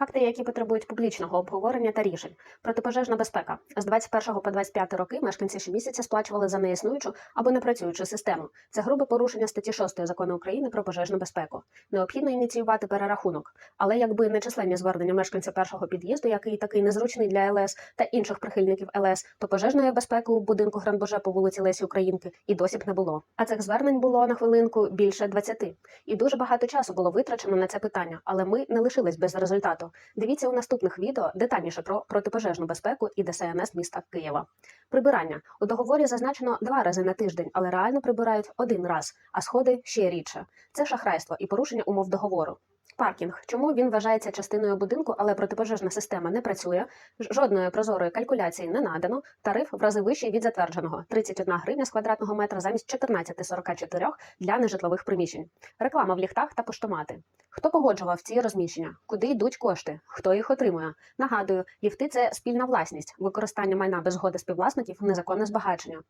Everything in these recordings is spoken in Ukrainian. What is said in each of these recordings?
Факти, які потребують публічного обговорення та рішень. Протипожежна безпека. З 21 по 25 роки мешканці щомісяця сплачували за неіснуючу або непрацюючу систему. Це грубе порушення статті 6 закону України про пожежну безпеку. Необхідно ініціювати перерахунок. Але якби не численні звернення мешканця першого під'їзду, який такий незручний для ЛС та інших прихильників ЛС, то пожежної безпеки у будинку Гранбоже по вулиці Лесі Українки і досі б не було. А цих звернень було на хвилинку більше 20. І дуже багато часу було витрачено на це питання, але ми не лишились без результату. Дивіться у наступних відео детальніше про протипожежну безпеку і ДСНС міста Києва. Прибирання у договорі зазначено два рази на тиждень, але реально прибирають один раз, а сходи ще рідше. Це шахрайство і порушення умов договору. Паркінг. Чому він вважається частиною будинку, але протипожежна система не працює? Жодної прозорої калькуляції не надано. Тариф в рази вищий від затвердженого 31 гривня з квадратного метра замість 14,44 для нежитлових приміщень. Реклама в ліхтах та поштомати. Хто погоджував ці розміщення? Куди йдуть кошти? Хто їх отримує? Нагадую, ліфти це спільна власність, використання майна без згоди співвласників, незаконне збагачення.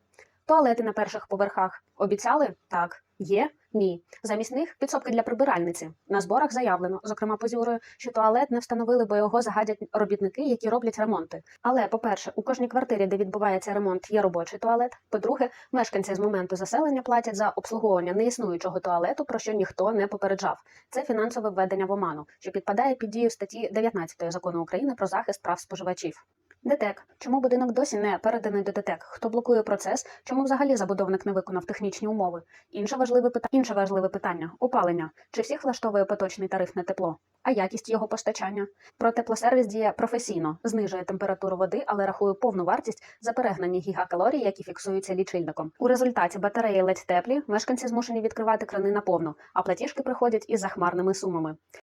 Туалети на перших поверхах обіцяли так, є, ні. Замість них підсобки для прибиральниці. На зборах заявлено, зокрема позюрою, що туалет не встановили, бо його загадять робітники, які роблять ремонти. Але, по-перше, у кожній квартирі, де відбувається ремонт, є робочий туалет. По-друге, мешканці з моменту заселення платять за обслуговування неіснуючого туалету, про що ніхто не попереджав. Це фінансове введення в оману, що підпадає під дію статті 19 закону України про захист прав споживачів. ДТЕК. Чому будинок досі не переданий до ДТЕК? Хто блокує процес? Чому взагалі забудовник не виконав технічні умови? Інше важливе питання. Інше важливе питання опалення. Чи всіх влаштовує поточний тариф на тепло? А якість його постачання? Про теплосервіс діє професійно, знижує температуру води, але рахує повну вартість за перегнані гігакалорій, які фіксуються лічильником. У результаті батареї ледь теплі, мешканці змушені відкривати крани наповну, а платіжки приходять із захмарними сумами.